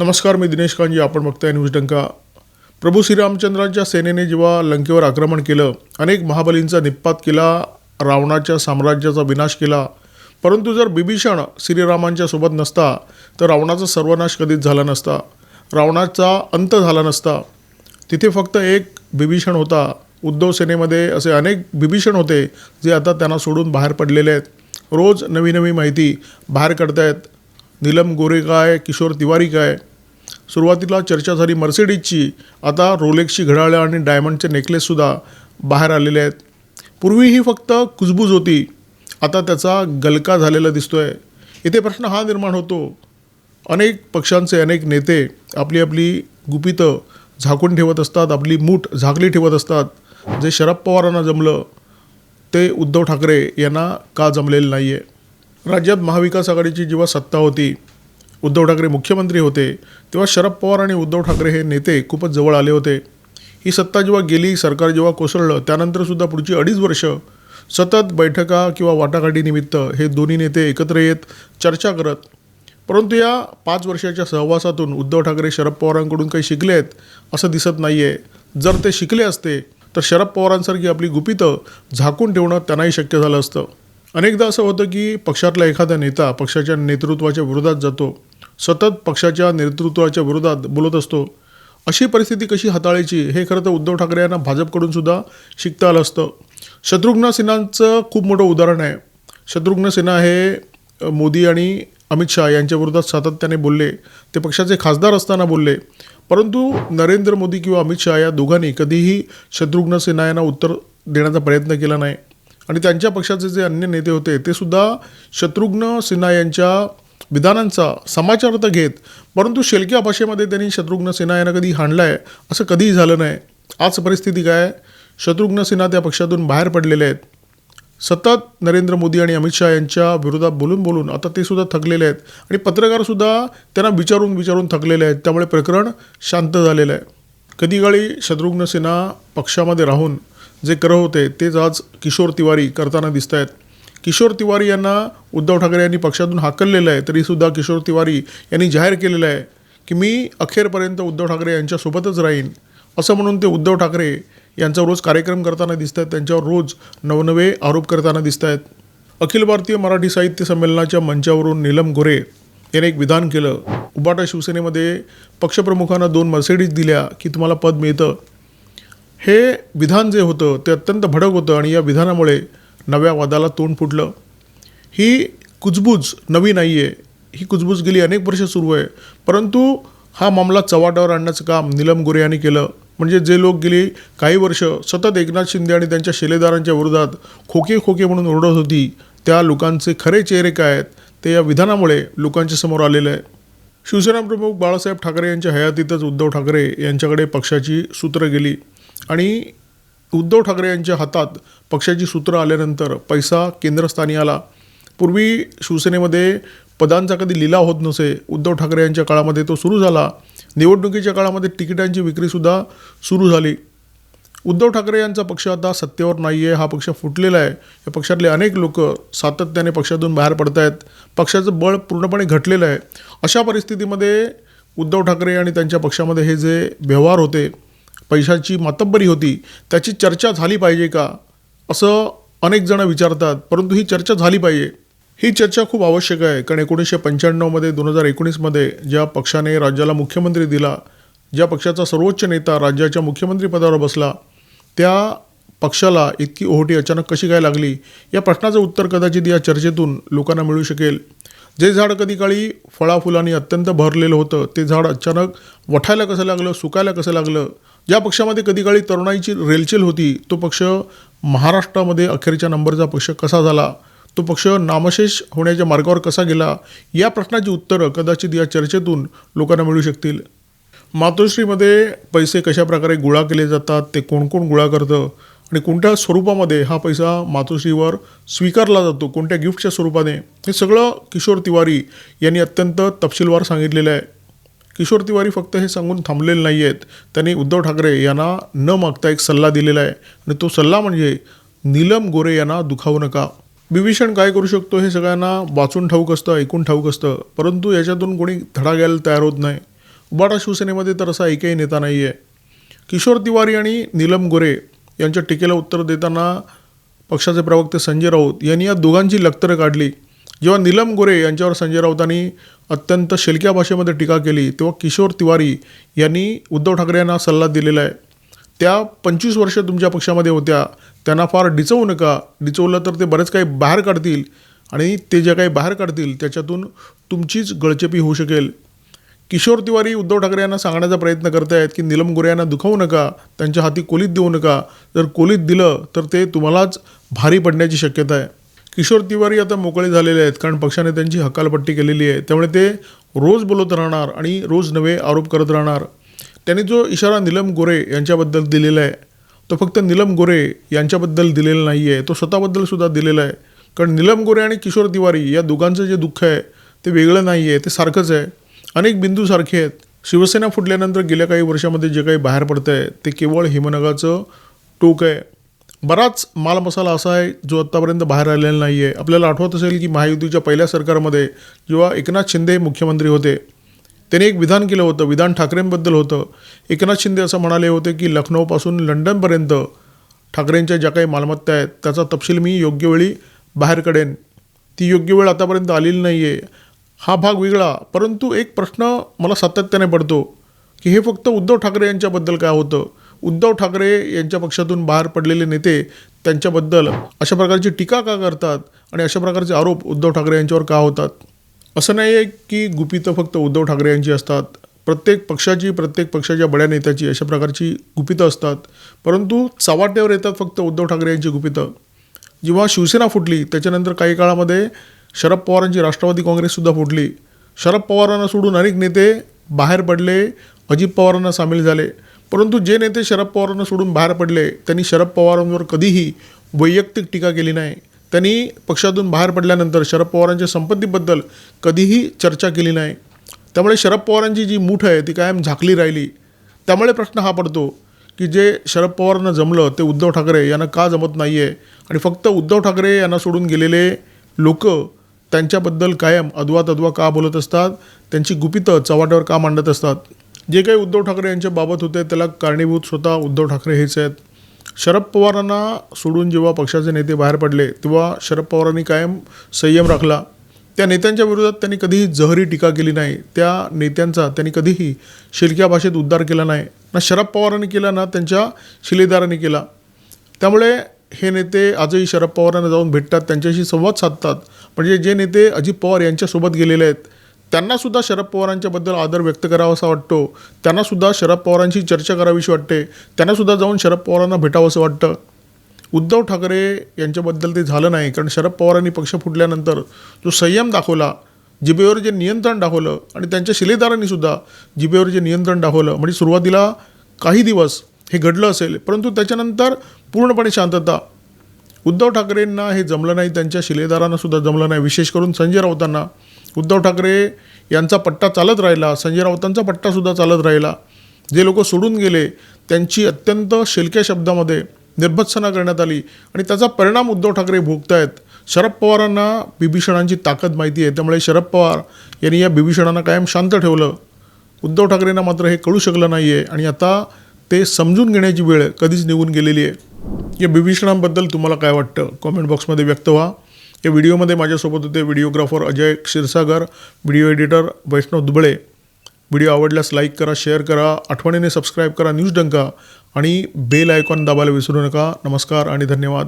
नमस्कार मी दिनेश कांजी. आपण बघताय न्यूज डंका. प्रभू श्रीरामचंद्रांच्या सेनेने जेव्हा लंकेवर आक्रमण केलं अनेक महाबलींचा निपात केला रावणाच्या साम्राज्याचा विनाश केला. परंतु जर बिभीषण श्रीरामांच्या सोबत नसता तर रावणाचा सर्वनाश कधीच झाला नसता. रावणाचा अंत झाला नसता. तिथे फक्त एक बिभीषण होता. उद्धव सेनेमध्ये असे अनेक बिभीषण होते जे आता त्यांना सोडून बाहेर पडलेले आहेत. रोज नवी नवी माहिती बाहेर काढतायत. नीलम गोरे काय किशोर तिवारी काय सुरुवातीला चर्चा झाली मर्सिडीजची आता रोलेक्सची घड्याळं आणि डायमंडचे नेकलेससुद्धा बाहेर आलेले आहेत. पूर्वी ही फक्त कुजबूज होती. आता त्याचा गलका झालेला दिसतो आहे इथे प्रश्न हा निर्माण होतो. अनेक पक्षांचे अनेक नेते आपली आपली गुपितं झाकून ठेवत असतात आपली मूठ झाकली ठेवत असतात. जे शरद पवारांना जमलं ते उद्धव ठाकरे यांना का जमलेलं नाही आहे राज्यात महाविकास आघाडीची जेव्हा सत्ता होती उद्धव ठाकरे मुख्यमंत्री होते तेव्हा शरद पवार आणि उद्धव ठाकरे हे नेते खूपच जवळ आले होते. ही सत्ता जेव्हा गेली सरकार जेव्हा कोसळलं त्यानंतरसुद्धा पुढची अडीच वर्ष सतत बैठका किंवा वाटाघाटीनिमित्त हे दोन्ही नेते एकत्र येत चर्चा करत. परंतु या पाच वर्षाच्या सहवासातून उद्धव ठाकरे शरद पवारांकडून काही शिकले आहेत असं दिसत नाही आहे जर ते शिकले असते तर शरद पवारांसारखी आपली गुपितं झाकून ठेवणं त्यांनाही शक्य झालं असतं. अनेकदा असं होतं की पक्षातला एखादा नेता पक्षाच्या नेतृत्वाच्या विरोधात जातो सतत पक्षाच्या नेतृत्वाच्या विरोधात बोलत असतो. अशी परिस्थिती कशी हाताळायची हे खरं तर उद्धव ठाकरे यांना भाजपकडून सुद्धा शिकता आलं असतं. शत्रुघ्न सिन्हांचं खूप मोठं उदाहरण आहे. शत्रुघ्न सिन्हा हे मोदी आणि अमित शहा यांच्या विरोधात सातत्याने बोलले. ते पक्षाचे खासदार असताना बोलले. परंतु नरेंद्र मोदी किंवा अमित शहा या दोघांनी कधीही शत्रुघ्न सिन्हा यांना उत्तर देण्याचा प्रयत्न केला नाही. आणि त्यांच्या पक्षाचे जे अन्य नेते होते ते सुद्धा शत्रुघ्न सिन्हा यांच्या विधानांचा समाचार तर घेत परंतु शेलक्या भाषेमध्ये त्यांनी शत्रुघ्न सिन्हा यांना कधी हाणलं आहे असं कधीही झालं नाही. आज परिस्थिती काय? शत्रुघ्न सिन्हा त्या पक्षातून बाहेर पडलेले आहेत. सतत नरेंद्र मोदी आणि अमित शहा यांच्या विरोधात बोलून बोलून आता ते सुद्धा थकलेले आहेत. आणि पत्रकारसुद्धा त्यांना विचारून विचारून थकलेले आहेत. त्यामुळे प्रकरण शांत झालेलं आहे. कधी काळी शत्रुघ्न सिन्हा पक्षामध्ये राहून जे करत होते तेच आज किशोर तिवारी करताना दिसत आहेत किशोर तिवारी यांना उद्धव ठाकरे यांनी पक्षातून हाकललेलं आहे तरीसुद्धा किशोर तिवारी यांनी जाहीर केलेलं आहे की मी अखेरपर्यंत उद्धव ठाकरे यांच्यासोबतच राहीन. असं म्हणून ते उद्धव ठाकरे यांचा रोज कार्यक्रम करताना दिसत आहेत त्यांच्यावर रोज नवनवे आरोप करताना दिसत आहेत अखिल भारतीय मराठी साहित्य संमेलनाच्या मंचावरून नीलम गोरे याने एक विधान केलं. उबाटा शिवसेनेमध्ये पक्षप्रमुखांना दोन मर्सिडीज दिल्या की तुम्हाला पद मिळतं. हे विधान जे होतं ते अत्यंत भडक होतं आणि या विधानामुळे नव्या वादाला तोंड फुटलं. ही कुजबूज नवी नाही आहे ही कुजबूज गेली अनेक वर्ष सुरू आहे. परंतु हा मामला चव्हाट्यावर आणण्याचं काम नीलम गोरे यांनी केलं. म्हणजे जे लोक गेली काही वर्ष सतत एकनाथ शिंदे आणि त्यांच्या शिलेदारांच्या विरोधात खोके खोके म्हणून ओरडत होती. त्या लोकांचे खरे चेहरे काय आहेत? ते या विधानामुळे लोकांच्या समोर आलेलं आहे. शिवसेना प्रमुख बाळासाहेब ठाकरे यांच्या हयातीतच उद्धव ठाकरे यांच्याकडे पक्षाची सूत्रं गेली. आणि उद्धव ठाकरे यांच्या हातात पक्षाची सूत्रं आल्यानंतर पैसा केंद्रस्थानी आला पूर्वी शिवसेनेमध्ये पदांचा कधी लिलाव होत नसे उद्धव ठाकरे यांच्या काळामध्ये तो सुरू झाला. निवडणुकीच्या काळामध्ये तिकिटांची विक्रीसुद्धा सुरू झाली. उद्धव ठाकरे यांचा पक्ष आता सत्तेवर नाही आहे हा पक्ष फुटलेला आहे. या पक्षातले अनेक लोक सातत्याने पक्षातून बाहेर पडत आहेत पक्षाचं बळ पूर्णपणे घटलेलं आहे. अशा परिस्थितीमध्ये उद्धव ठाकरे आणि त्यांच्या पक्षामध्ये हे जे व्यवहार होते पैशाची मातब्बरी होती त्याची चर्चा झाली पाहिजे का? असं अनेक जण विचारतात परंतु ही चर्चा झाली पाहिजे. ही चर्चा खूप आवश्यक आहे कारण एकोणीसशे पंच्याण्णवमध्ये दोन हजार एकोणीसमध्ये ज्या पक्षाने राज्याला मुख्यमंत्री दिला ज्या पक्षाचा सर्वोच्च नेता राज्याच्या मुख्यमंत्रीपदावर बसला त्या पक्षाला इतकी ओहोटी अचानक कशी काय लागली? या प्रश्नाचं उत्तर कदाचित या चर्चेतून लोकांना मिळू शकेल. जे झाड कधी काळी फळाफुलांनी अत्यंत भरलेलं होतं ते झाड अचानक वठायला कसं लागलं सुकायला कसं लागलं ज्या पक्षामध्ये कधी काळी तरुणाईची रेलचेल होती तो पक्ष महाराष्ट्रामध्ये अखेरच्या नंबरचा पक्ष कसा झाला तो पक्ष नामशेष होण्याच्या मार्गावर कसा गेला या प्रश्नाची उत्तरं कदाचित या चर्चेतून लोकांना मिळू शकतील. मातोश्रीमध्ये पैसे कशा प्रकारे गोळा केले जातात ते कोण कोण गोळा करतं आणि कोणत्या स्वरूपामध्ये हा पैसा मातोश्रीवर स्वीकारला जातो कोणत्या गिफ्टच्या स्वरूपाने हे सगळं किशोर तिवारी यांनी अत्यंत तपशीलवार सांगितलेलं आहे. किशोर तिवारी फक्त हे सांगून थांबलेले नाही आहेत त्यांनी उद्धव ठाकरे यांना न मागता एक सल्ला दिलेला आहे. आणि तो सल्ला म्हणजे नीलम गोरे यांना दुखावू नका. बिभीषण काय करू शकतो हे सगळ्यांना वाचून ठाऊक असतं ऐकून ठाऊक असतं. परंतु याच्यातून कोणी धडा घ्यायला तयार होत नाही. उबाटा शिवसेनेमध्ये तर असा एकही नेता नाही आहे किशोर तिवारी आणि नीलम गोरे यांच्या टीकेला उत्तर देताना पक्षाचे प्रवक्ते संजय राऊत यांनी या दोघांची लक्तरं काढली. जेव्हा नीलम गोरे यांच्यावर संजय राऊतांनी अत्यंत शेलक्या भाषेमध्ये टीका केली तेव्हा किशोर तिवारी यांनी उद्धव ठाकरे यांना सल्ला दिलेला आहे. त्या पंचवीस वर्ष तुमच्या पक्षामध्ये होत्या त्यांना फार डिचवू नका. डिचवलं तर ते बरेच काही बाहेर काढतील आणि ते जे काही बाहेर काढतील त्याच्यातून तुमचीच गळचेपी होऊ शकेल. किशोर तिवारी उद्धव ठाकरे यांना सांगण्याचा प्रयत्न करत आहेत की निलम गोरे यांना दुखावू नका त्यांच्या हाती कोलीत देऊ नका. जर कोलीत दिलं तर ते तुम्हालाच भारी पडण्याची शक्यता आहे. किशोर तिवारी आता मोकळे झालेले आहेत कारण पक्षाने त्यांची हकालपट्टी केलेली आहे. त्यामुळे ते रोज बोलत राहणार आणि रोज नवे आरोप करत राहणार. त्यांनी जो इशारा निलम गोरे यांच्याबद्दल दिलेला आहे तो फक्त निलम गोरे यांच्याबद्दल दिलेला नाही आहे तो स्वतःबद्दल सुद्धा दिलेला आहे. कारण निलम गोरे आणि किशोर तिवारी या दोघांचं जे दुःख आहे ते वेगळं नाही आहे ते सारखंच आहे. अनेक बिंदू सारखे आहेत. शिवसेना फुटल्यानंतर गेल्या काही वर्षामध्ये जे काही बाहेर पडतं आहे ते केवळ हिमनगाचं टोक आहे. बराच माल मसाला असा आहे जो आत्तापर्यंत बाहेर आलेला नाही आहे आपल्याला आठवत असेल की महायुतीच्या पहिल्या सरकारमध्ये जेव्हा एकनाथ शिंदे हे मुख्यमंत्री होते त्याने एक विधान केलं होतं विधान ठाकरेंबद्दल होतं. एकनाथ शिंदे असं म्हणाले होते की लखनौपासून लंडनपर्यंत ठाकरेंच्या ज्या काही मालमत्ता आहेत त्याचा तपशील मी योग्य वेळी बाहेर कडेन. ती योग्य वेळ आतापर्यंत आलेली नाही आहे हा भाग वेगळा. परंतु एक प्रश्न मला सातत्याने पडतो की हे फक्त उद्धव ठाकरे यांच्याबद्दल काय होतं? उद्धव ठाकरे यांच्या पक्षातून बाहेर पडलेले नेते त्यांच्याबद्दल अशा प्रकारची टीका का करतात आणि अशा प्रकारचे आरोप उद्धव ठाकरे यांच्यावर का होतात? असं नाही आहे की गुपितं फक्त उद्धव ठाकरे यांची असतात. प्रत्येक पक्षाची प्रत्येक पक्षाच्या बड्या नेत्याची अशा प्रकारची गुपितं असतात. परंतु चव्हाट्यावर येतात फक्त उद्धव ठाकरे यांची गुपितं. जेव्हा शिवसेना फुटली त्याच्यानंतर काही काळामध्ये शरद पवारांची राष्ट्रवादी काँग्रेससुद्धा फुटली. शरद पवारांना सोडून अनेक नेते बाहेर पडले अजित पवारांना सामील झाले. परंतु जे नेते शरद पवारांना सोडून बाहेर पडले त्यांनी शरद पवारांवर कधीही वैयक्तिक टीका केली नाही. त्यांनी पक्षातून बाहेर पडल्यानंतर शरद पवारांच्या संपत्तीबद्दल कधीही चर्चा केली नाही. त्यामुळे शरद पवारांची जी मूठ आहे ती कायम झाकली राहिली. त्यामुळे प्रश्न हा पडतो की जे शरद पवारांना जमलं ते उद्धव ठाकरे यांना का जमत नाही आहे आणि फक्त उद्धव ठाकरे यांना सोडून गेलेले लोक त्यांच्याबद्दल कायम अद्वा तद्वा का बोलत असतात? त्यांची गुपितं चव्हाट्यावर का मांडत असतात? जे काही उद्धव ठाकरे यांच्या बाबत होते त्याला कारणीभूत स्वतः उद्धव ठाकरे हेच आहेत. शरद पवारांना सोडून जेव्हा पक्षाचे नेते बाहेर पडले तेव्हा शरद पवारांनी कायम संयम राखला. त्या नेत्यांच्या विरोधात त्यांनी कधीही जहरी टीका केली नाही. त्या नेत्यांचा त्यांनी कधीही शिलक्या भाषेत उद्धार केला नाही. ना शरद पवारांनी केला ना त्यांच्या शिलेदारांनी केला. त्यामुळे हे नेते आजही शरद पवारांना जाऊन भेटतात त्यांच्याशी संवाद साधतात. म्हणजे जे नेते अजित पवार यांच्यासोबत गेलेले आहेत त्यांनासुद्धा शरद पवारांच्याबद्दल आदर व्यक्त करावासा वाटतो. त्यांनासुद्धा शरद पवारांशी चर्चा करावीशी वाटते. त्यांनासुद्धा जाऊन शरद पवारांना भेटावंसं वाटतं. उद्धव ठाकरे यांच्याबद्दल ते झालं नाही कारण शरद पवारांनी पक्ष फुटल्यानंतर जो संयम दाखवला जिबेवर जे नियंत्रण दाखवलं आणि त्यांच्या शिलेदारांनीसुद्धा जिबेवर जे नियंत्रण दाखवलं म्हणजे सुरुवातीला काही दिवस हे घडलं असेल परंतु त्याच्यानंतर पूर्णपणे शांतता. उद्धव ठाकरेंना हे जमलं नाही त्यांच्या शिलेदारांना सुद्धा जमलं नाही विशेष करून संजय राऊतांना. उद्धव ठाकरे यांचा पट्टा चालत राहिला संजय राऊतांचा पट्टासुद्धा चालत राहिला. जे लोक सोडून गेले त्यांची अत्यंत शेलक्या शब्दामध्ये निर्भत्सना करण्यात आली आणि त्याचा परिणाम उद्धव ठाकरे भोगतायत. शरद पवारांना बिभीषणांची ताकद माहिती आहे त्यामुळे शरद पवार यांनी या बिभीषणांना कायम शांत ठेवलं. उद्धव ठाकरेंना मात्र हे कळू शकलं नाही आहे आणि आता ते समजून घेण्याची वेळ कधीच निघून गेलेली आहे. या बिभीषणांबद्दल तुम्हाला काय वाटतं? कॉमेंट बॉक्समध्ये व्यक्त व्हा. या व्हिडिओमध्ये माझ्यासोबत होते videographer Ajay Kshirsagar video editor Vaishnav Duble. Video आवडल्यास लाईक करा शेअर करा आठवणीने सबस्क्राईब करा न्यूज डंका आणि बेल आयकॉन दाबायला विसरू नका. नमस्कार आणि धन्यवाद.